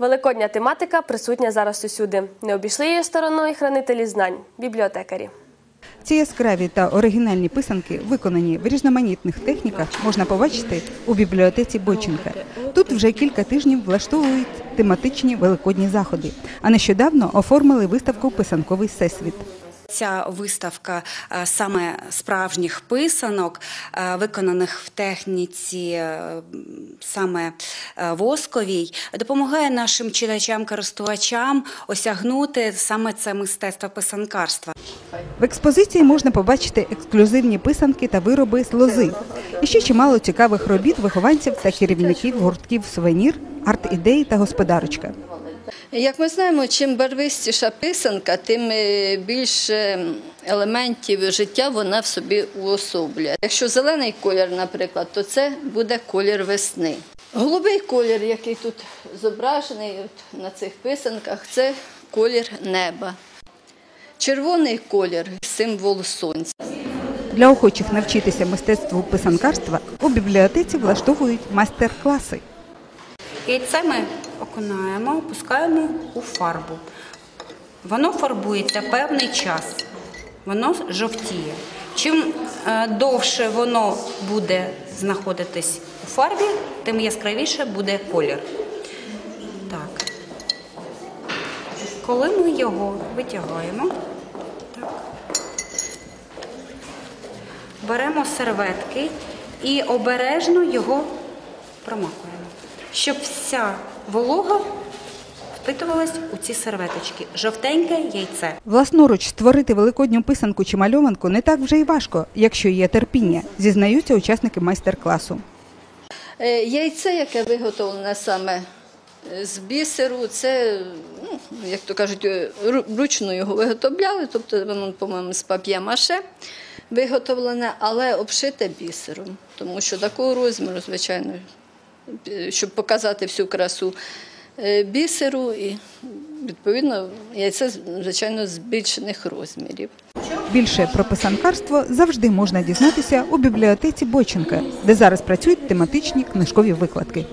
Великодня тематика присутня зараз усюди. Не обійшли її стороною хранителі знань, бібліотекарі. Ці яскраві та оригінальні писанки, виконані в різноманітних техніках, можна побачити у бібліотеці Боченка. Тут вже кілька тижнів влаштовують тематичні великодні заходи, а нещодавно оформили виставку Писанковий всесвіт. Ця виставка е, саме справжніх писанок, е, виконаних в техніці е, саме восковій, допомагає нашим читачам-користувачам осягнути саме це мистецтво писанкарства. В експозиції можна побачити ексклюзивні писанки та вироби з лози. І ще чимало цікавих робіт вихованців та керівників гуртків сувенір, арт-ідеї та господарочка. Як ми знаємо, чим барвистіша писанка, тим е, більше елементів життя вона в собі уособлює. Якщо зелений колір, наприклад, то це буде колір весни. Голубий колір, який тут зображений на цих писанках, це колір неба. Червоний колір символ сонця. Для охочих навчитися мистецтву писанкарства у бібліотеці влаштовують майстер-класи. Яйце ми окунаємо, опускаємо у фарбу. Воно фарбується певний час, воно жовтіє. Чим е, довше воно буде знаходитись у фарбі, тим яскравіше буде колір. Так. Коли ми його витягаємо, так, беремо серветки і обережно його промакуємо, щоб вся волога впитувалась у ці серветочки. Жовтеньке яйце. Власноруч створити великодню писанку чи мальованку не так вже й важко, якщо є терпіння, зізнаються учасники майстер-класу. Е, Яйце, яке виготовлене саме е, з бісеру, це, ну, як то кажуть, е, ру- вручну його виготовляли, тобто воно, по-моєму, з пап'є-маше виготовлене, але обшите бісером, тому що такого розміру, звичайно, щоб показати всю красу е, бісеру, і відповідно яйце, звичайно, збільшених розмірів. Більше про писанкарство завжди можна дізнатися у бібліотеці Боченка, де зараз працюють тематичні книжкові викладки.